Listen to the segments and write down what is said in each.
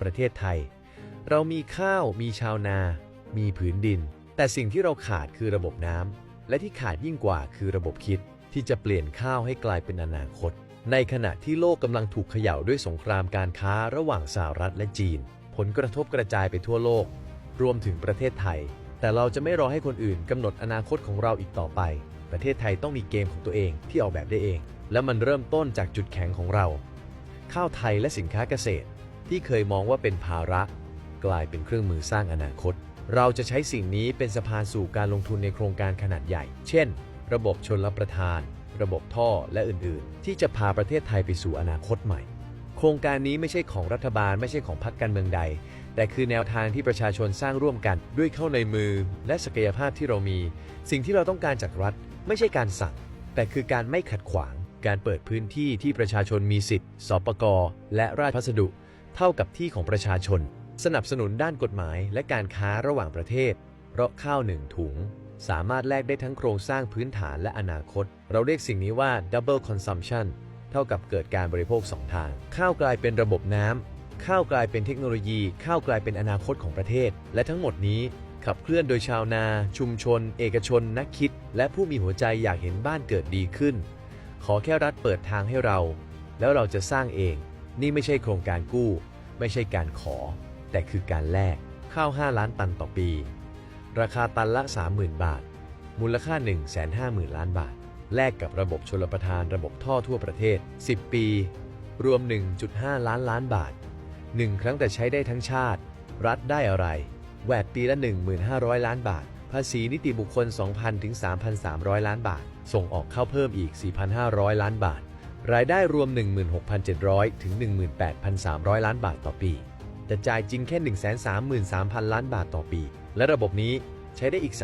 ประเทศไทย เรามีข้าวมีชาวนา มีผืนดิน แต่สิ่งที่เราขาดคือระบบน้ำและที่ขาดยิ่งกว่าคือระบบคิดที่จะเปลี่ยนข้าวให้กลายเป็นอนาคต ในขณะที่โลกกำลังถูกเขย่าด้วยสงครามการค้าระหว่างสหรัฐและจีน ผลกระทบกระจายไปทั่วโลก รวมถึงประเทศไทย แต่เราจะไม่รอให้คนอื่นกำหนดอนาคตของเราอีกต่อไป ประเทศไทยต้องมีเกมของตัวเองที่ออกแบบได้เอง และมันเริ่มต้นจากจุดแข็งของเรา ข้าวไทยและสินค้าเกษตร ที่เคยมองว่าเป็นภาระ กลายเป็นเครื่องมือสร้างอนาคต เราจะใช้สิ่งนี้เป็นสะพานสู่การลงทุนในโครงการขนาดใหญ่ เช่น ระบบชนรับประทาน ระบบท่อและอื่นๆ ที่จะพาประเทศไทยไปสู่อนาคตใหม่ โครงการนี้ไม่ใช่ของรัฐบาลไม่ใช่ของพรรคการเมืองใด แต่คือแนวทางที่ประชาชนสร้างร่วมกัน ด้วยเข้าในมือ และศักยภาพที่เรามี สิ่งที่เราต้องการจากรัฐ ไม่ใช่การสั่งแต่คือการไม่ขัดขวางการเปิดพื้นที่ที่ประชาชนมีสิทธิ์ สปก และราชพัสดุ เท่ากับที่ของประชาชน สนับสนุนด้านกฎหมายและการค้าระหว่างประเทศ เพราะข้าวหนึ่งถุง สามารถแลกได้ทั้งโครงสร้างพื้นฐานและอนาคต เราเรียกสิ่งนี้ว่า double consumption เท่ากับเกิดการบริโภคสองทาง ข้าวกลายเป็นระบบน้ำข้าวกลายเป็นเทคโนโลยี ข้าวกลายเป็นอนาคตของประเทศ และทั้งหมดนี้ขับเคลื่อนโดยชาวนา ชุมชน เอกชน นักคิด และผู้มีหัวใจอยากเห็นบ้านเกิดดีขึ้น ขอแค่รัฐเปิดทางให้เรา แล้วเราจะสร้างเอง นี่ไม่ใช่โครงการกู้ ไม่ใช่การขอ แต่คือการแลกข้าว 5 ล้านตันต่อปี ราคาตันละ 30,000 บาท มูลค่า 150,000 ล้านบาท แลกกับระบบชลประทานระบบท่อทั่วประเทศ 10 ปี รวม 1.5 ล้านล้านบาท 1 ครั้งแต่ใช้ได้ทั้งชาติ รัฐได้อะไร แหวดปีละ 1,500 ล้านบาท ภาษีนิติบุคคล 2,000 ถึง 3,300 ล้านบาท ส่งออกเข้าเพิ่มอีก 4,500 ล้านบาท รายได้รวม 16,700 ถึง 18,300 ล้านบาทต่อปี แต่จ่ายจริงแค่ 133,000 ล้านบาทต่อปี และระบบนี้ใช้ได้อีก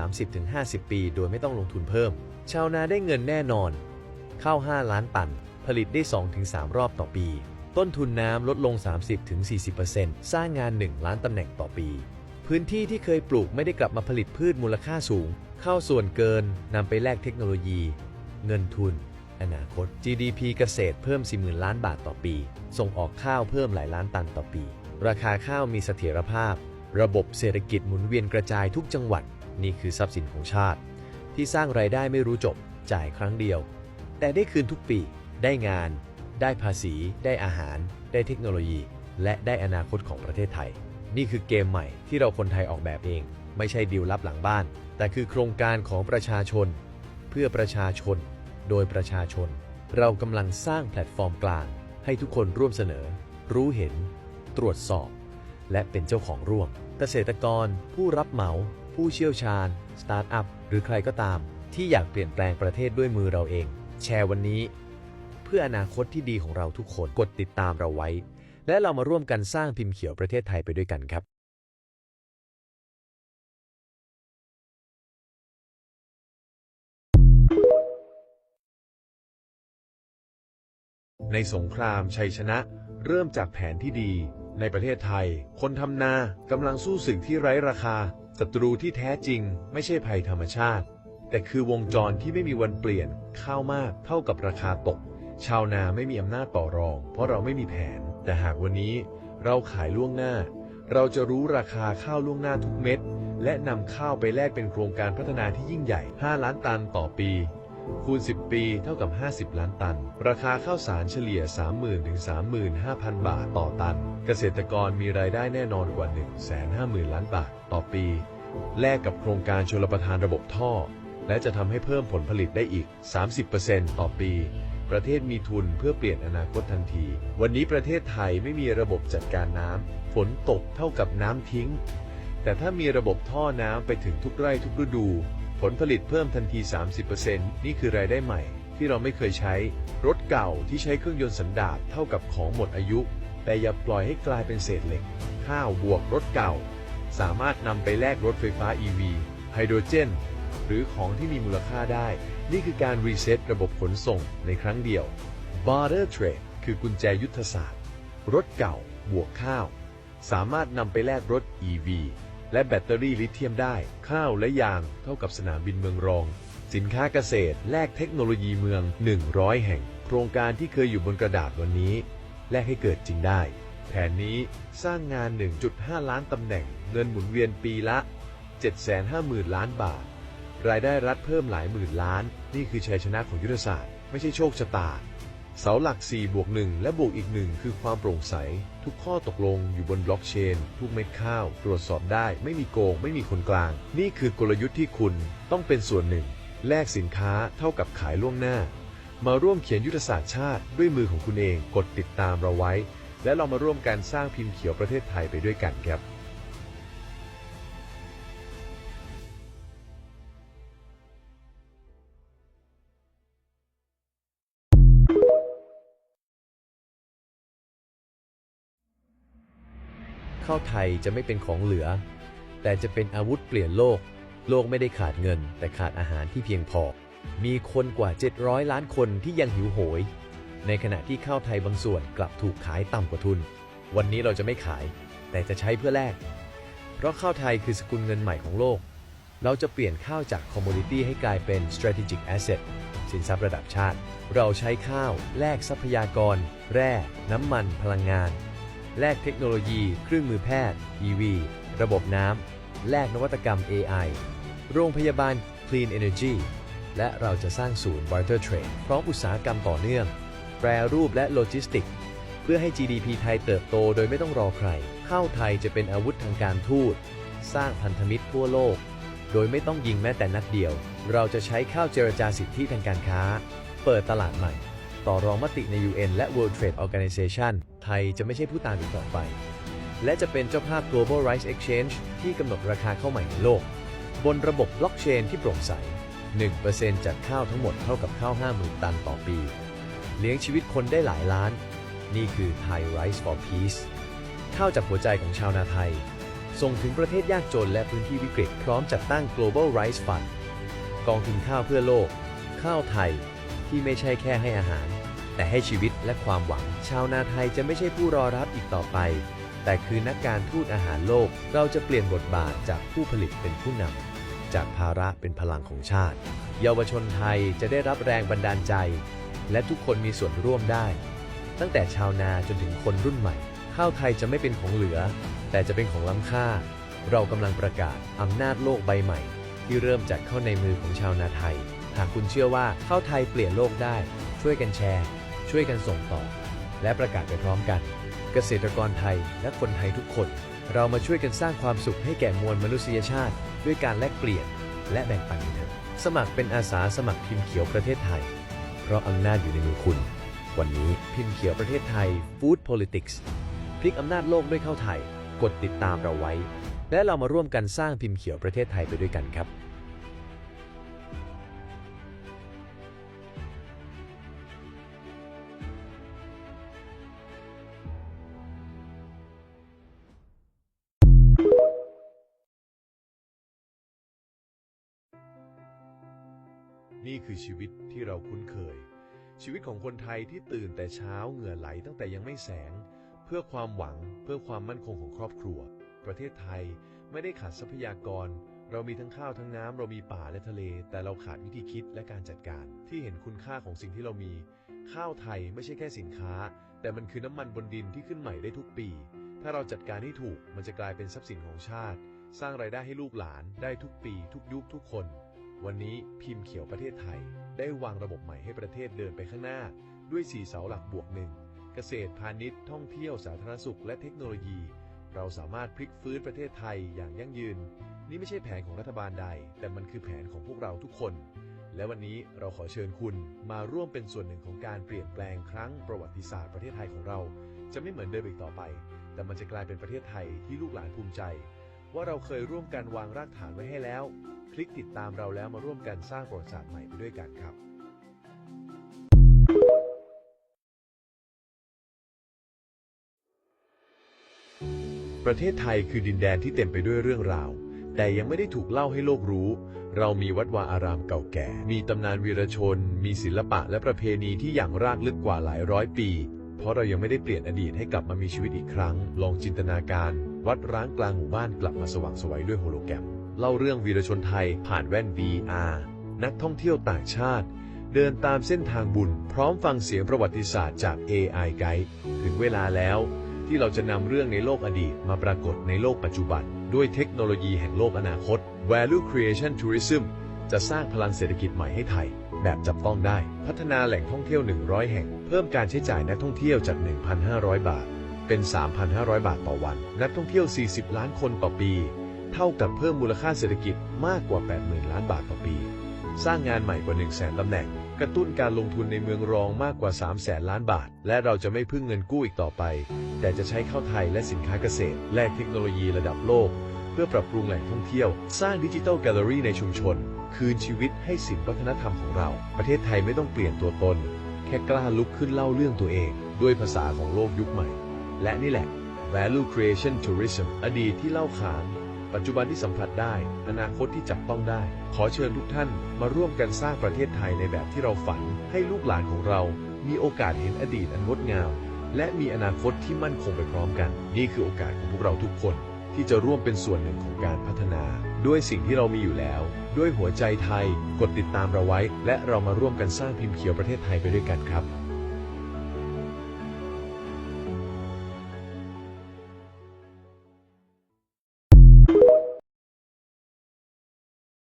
30-50 ปี โดยไม่ต้องลงทุนเพิ่ม ชาวนาได้เงินแน่นอน ข้าว 5 ล้านตัน ผลิตได้ 2-3 รอบต่อปี ต้นทุนน้ำลดลง 30-40%สร้างงาน 1 ล้านตำแหน่งต่อปี พื้นที่ที่เคยปลูกไม่ได้กลับมาผลิตพืชมูลค่าสูงเข้าส่วนเกินนำไปแลกเทคโนโลยี เงินทุน อนาคต GDP เกษตรเพิ่ม 40,000 ล้านบาทต่อปี ส่งออกข้าวเพิ่มหลายล้านตันต่อปี ราคาข้าวมีเสถียรภาพ ระบบเศรษฐกิจหมุนเวียนกระจายทุกจังหวัด นี่คือทรัพย์สินของชาติ ที่สร้างรายได้ไม่รู้จบ จ่ายครั้งเดียว แต่ได้คืนทุกปี ได้งาน ได้ภาษี ได้อาหาร ได้เทคโนโลยี และได้อนาคตของประเทศไทย นี่คือเกมใหม่ที่เราคนไทยออกแบบเอง ไม่ใช่ดีลลับหลังบ้าน แต่คือโครงการของประชาชน เพื่อประชาชน โดยประชาชน เรากำลังสร้างแพลตฟอร์มกลาง ให้ทุกคนร่วมเสนอ รู้เห็น ตรวจสอบ และเป็นเจ้าของร่วม เกษตรกร ผู้รับเหมา ผู้เชี่ยวชาญ สตาร์ทอัพ หรือใครก็ตาม ที่อยากเปลี่ยนแปลงประเทศด้วยมือเราเอง แชร์วันนี้ เพื่ออนาคตที่ดีของเราทุกคน กดติดตามเราไว้ และเรามาร่วมกันสร้างพิมพ์เขียวประเทศไทยไปด้วยกันครับ ในสงครามชัยชนะ เริ่มจากแผนที่ดี ในประเทศไทย คนทำนากำลังสู้ศึกที่ไร้ราคาศัตรูที่แท้จริง ไม่ใช่ภัยธรรมชาติ แต่คือวงจรที่ไม่มีวันเปลี่ยน ข้าวมากเท่ากับราคาตก ชาวนาไม่มีอำนาจต่อรอง เพราะเราไม่มีแผน แต่หากวันนี้เราขายล่วงหน้า เราจะรู้ราคาข้าวล่วงหน้าทุกเม็ดและนำข้าวไปแลกเป็นโครงการพัฒนาที่ยิ่งใหญ่ 5 ล้านตันต่อปี คูณ 10 ปี เท่ากับ 50 ล้านตัน ราคาข้าวสารเฉลี่ย 30,000 ถึง 35,000 บาทต่อตัน เกษตรกรมีรายได้แน่นอนกว่า 150,000 ล้านบาทต่อปี แลกกับโครงการชลประทานระบบท่อ และจะทำให้เพิ่มผลผลิตได้อีก 30%ต่อปี ประเทศมีทุนเพื่อเปลี่ยนอนาคตทันที วันนี้ประเทศไทยไม่มีระบบจัดการน้ำฝนตกเท่ากับน้ำทิ้ง แต่ถ้ามีระบบท่อน้ำไปถึงทุกไร่ทุกฤดู ผลผลิตเพิ่มทันที 30%นี่คือรายได้ใหม่ ที่เราไม่เคยใช้ รถเก่าที่ใช้เครื่องยนต์สันดาปเท่ากับของหมดอายุ แต่อย่าปล่อยให้กลายเป็นเศษเหล็ก ข้าวบวกรถเก่า สามารถนำไปแลกรถไฟฟ้า EV ไฮโดรเจน หรือของที่มีมูลค่าได้ นี่คือการรีเซ็ตระบบขนส่งในครั้งเดียว Barter Trade คือกุญแจยุทธศาสตร์ รถเก่าบวกข้าว สามารถนำไปแลกรถ EV และแบตเตอรี่ลิเธียมได้ ข้าวและยางเท่ากับสนามบินเมืองรอง สินค้าเกษตร แลกเทคโนโลยีเมือง 100 แห่ง โครงการที่เคยอยู่บนกระดาษวันนี้ แลกให้เกิดจริงได้ แผนนี้สร้างงาน 1.5 ล้านตำแหน่ง เงินหมุนเวียนปีละ 750,000 ล้านบาท รายได้รัฐเพิ่มหลายหมื่นล้าน นี่คือชัยชนะของยุทธศาสตร์ ไม่ใช่โชคชะตา เสาหลัก 4 บวก 1 และบวกอีกหนึ่งคือความโปร่งใส ทุกข้อตกลงอยู่บนบล็อกเชน ทุกเม็ดข้าว ตรวจสอบได้ไม่มีโกง ไม่มีคนกลาง นี่คือกลยุทธ์ที่คุณต้องเป็นส่วนหนึ่ง แลกสินค้าเท่ากับขายล่วงหน้า มาร่วมเขียนยุทธศาสตร์ชาติด้วยมือของคุณเอง กดติดตามเราไว้ และเรามาร่วมกันสร้างพิมพ์เขียวประเทศไทยไปด้วยกันครับ ข้าวไทยจะไม่เป็นของเหลือ แต่จะเป็นอาวุธเปลี่ยนโลก โลกไม่ได้ขาดเงิน แต่ขาดอาหารที่เพียงพอ มีคนกว่า 700 ล้านคนที่ยังหิวโหย ในขณะที่ข้าวไทยบางส่วนกลับถูกขายต่ำกว่าทุน วันนี้เราจะไม่ขาย แต่จะใช้เพื่อแลกเพราะข้าวไทยคือสกุลเงินใหม่ของโลก เราจะเปลี่ยนข้าวจาก commodity ให้กลายเป็น strategic asset สินทรัพย์ระดับชาติ เราใช้ข้าวแลกทรัพยากร แร่ น้ำมัน พลังงาน แลกเทคโนโลยี เครื่องมือแพทย์ EV ระบบน้ำ แลกนวัตกรรม AI โรงพยาบาล Clean Energy และเราจะสร้างศูนย์ Barter Trade พร้อมอุตสาหกรรมต่อเนื่อง แปรรูปและโลจิสติก เพื่อให้ GDP ไทยเติบโตโดยไม่ต้องรอใคร ข้าวไทยจะเป็นอาวุธทางการทูต สร้างพันธมิตรทั่วโลก โดยไม่ต้องยิงแม้แต่นัดเดียว เราจะใช้ข้าวเจรจาสิทธิทางการค้า เปิดตลาดใหม่ ต่อรองมติใน UN และ World Trade Organization ไทยจะไม่ใช่ผู้ตามอีกต่อไป และจะเป็นเจ้าภาพ Global Rice Exchange ที่กำหนดราคาข้าวใหม่ในโลก บนระบบบล็อกเชนที่โปร่งใส 1%จากข้าวทั้งหมดเท่ากับข้าว 50,000 ตันต่อปี เลี้ยงชีวิตคนได้หลายล้าน นี่คือ Thai Rice for Peace ข้าวจากหัวใจของชาวนาไทย ส่งถึงประเทศยากจนและพื้นที่วิกฤตพร้อมจัดตั้ง Global Rice Fund กองทุนข้าวเพื่อโลก ข้าวไทยที่ไม่ใช่แค่ให้อาหาร แต่ให้ชีวิตและความหวัง ชาวนาไทยจะไม่ใช่ผู้รอรับอีกต่อไป แต่คือนักการทูตอาหารโลก เราจะเปลี่ยนบทบาทจากผู้ผลิตเป็นผู้นำ จากภาระเป็นพลังของชาติ เยาวชนไทยจะได้รับแรงบันดาลใจ และทุกคนมีส่วนร่วมได้ ตั้งแต่ชาวนาจนถึงคนรุ่นใหม่ ข้าวไทยจะไม่เป็นของเหลือ แต่จะเป็นของล้ำค่า เรากำลังประกาศอำนาจโลกใบใหม่ ที่เริ่มจากเข้าในมือของชาวนาไทย หากคุณเชื่อว่าข้าวไทยเปลี่ยนโลกได้ช่วยกันแชร์ ช่วยกันส่งต่อ และประกาศไปพร้อมกัน เกษตรกรไทยและคนไทยทุกคน เรามาช่วยกันสร้างความสุขให้แก่มวลมนุษยชาติ ด้วยการแลกเปลี่ยน และแบ่งปันกันเถอะสมัครเป็นอาสาสมัครพิมพ์เขียวประเทศไทย เพราะอำนาจอยู่ในมือคุณ วันนี้พิมพ์เขียวประเทศไทย Food Politics พลิกอำนาจโลกด้วยข้าวไทย กดติดตามเราไว้ และเรามาร่วมกันสร้างพิมพ์เขียวประเทศไทยไปด้วยกันครับ คือชีวิตที่เราคุ้นเคย ชีวิตของคนไทยที่ตื่นแต่เช้าเหงื่อไหลตั้งแต่ยังไม่แสง เพื่อความหวังเพื่อความมั่นคงของครอบครัว ประเทศไทยไม่ได้ขาดทรัพยากร เรามีทั้งข้าวทั้งน้ำเรามีป่าและทะเล แต่เราขาดวิธีคิดและการจัดการที่เห็นคุณค่าของสิ่งที่เรามี ข้าวไทยไม่ใช่แค่สินค้า แต่มันคือน้ำมันบนดินที่ขึ้นใหม่ได้ทุกปี ถ้าเราจัดการให้ถูกมันจะกลายเป็นทรัพย์สินของชาติ สร้างรายได้ให้ลูกหลานได้ทุกปี ทุกยุคทุกคน วันนี้พิมพ์เขียวประเทศไทย ได้วางระบบใหม่ให้ประเทศเดินไปข้างหน้า ด้วย 4 เสาหลักบวกหนึ่งเกษตรพาณิชย์ท่องเที่ยวสาธารณสุขและเทคโนโลยี เราสามารถพลิกฟื้นประเทศไทยอย่างยั่งยืน นี่ไม่ใช่แผนของรัฐบาลใด แต่มันคือแผนของพวกเราทุกคน และวันนี้เราขอเชิญคุณมาร่วมเป็นส่วนหนึ่งของการเปลี่ยนแปลงครั้งประวัติศาสตร์ประเทศไทยของเรา จะไม่เหมือนเดิมอีกต่อไป แต่มันจะกลายเป็นประเทศไทยที่ลูกหลานภูมิใจ ว่าเราเคยร่วมกันวางรากฐานไว้ให้แล้ว คลิกติดตามเราแล้วมาร่วมกันสร้างประวัติศาสตร์ใหม่ไปด้วยกันครับประเทศไทยคือดินแดนที่เต็มไปด้วยเรื่องราว แต่ยังไม่ได้ถูกเล่าให้โลกรู้ เรามีวัดวาอารามเก่าแก่ มีตำนานวีรชน มีศิลปะและประเพณีที่อย่างรากลึกกว่าหลายร้อยปี เพราะเรายังไม่ได้เปลี่ยนอดีตให้กลับมามีชีวิตอีกครั้ง ลองจินตนาการ วัดร้างกลางหมู่บ้านกลับมาสว่างไสวัยด้วยโฮโลแกรม เล่าเรื่องวีรชนไทยผ่านแว่น VR นักท่องเที่ยวต่างชาติ เดินตามเส้นทางบุญ พร้อมฟังเสียงประวัติศาสตร์จาก AI Guide ถึงเวลาแล้ว ที่เราจะนำเรื่องในโลกอดีตมาปรากฏในโลกปัจจุบัน ด้วยเทคโนโลยีแห่งโลกอนาคต Value Creation Tourism จะสร้างพลังเศรษฐกิจใหม่ให้ไทย แบบจับต้องได้ พัฒนาแหล่งท่องเที่ยว 100 แห่ง เพิ่มการใช้จ่ายนักท่องเที่ยวจาก 1,500 บาท เป็น 3,500 บาทต่อวัน นักท่องเที่ยว 40 ล้านคนต่อปี เท่ากับเพิ่มมูลค่าเศรษฐกิจมากกว่า 80,000 ล้านบาทต่อปี สร้างงานใหม่กว่า 1 0 0 0 0แสนตำแหน่ง กระตุ้นการลงทุนในเมืองรองมากกว่า 3 0 0แสนล้านบาท และเราจะไม่พึ่งเงินกู้อีกต่อไป แต่จะใช้เข้าไทยและสินค้าเกษตร และเทคโนโลยีระดับโลก เพื่อปรับปรุงแหล่งท่องเที่ยว สร้างดิจิทัลแกลเลอรี่ในชุมชน คืนชีวิตให้สินวัฒนธรรมของเรา ประเทศไทยไม่ต้องเปลี่ยนตัวตน แค่กล้าลุกขึ้นเล่าเรื่องตัวเอง ด้วยภาษาของโลกยุคใหม่ และนี่แหละ Value Creation Tourism อดีตที่เล่าขาน ปัจจุบันที่สัมผัสได้ อนาคตที่จับต้องได้ ขอเชิญทุกท่านมาร่วมกันสร้างประเทศไทยในแบบที่เราฝัน ให้ลูกหลานของเรา มีโอกาสเห็นอดีตอันงดงาม และมีอนาคตที่มั่นคงไปพร้อมกัน นี่คือโอกาสของพวกเราทุกคน ที่จะร่วมเป็นส่วนหนึ่งของการพัฒนา ด้วยสิ่งที่เรามีอยู่แล้ว ด้วยหัวใจไทย กดติดตามเราไว้ และเรามาร่วมกันสร้างพิมพ์เขียวประเทศไทยไปด้วยกันครับ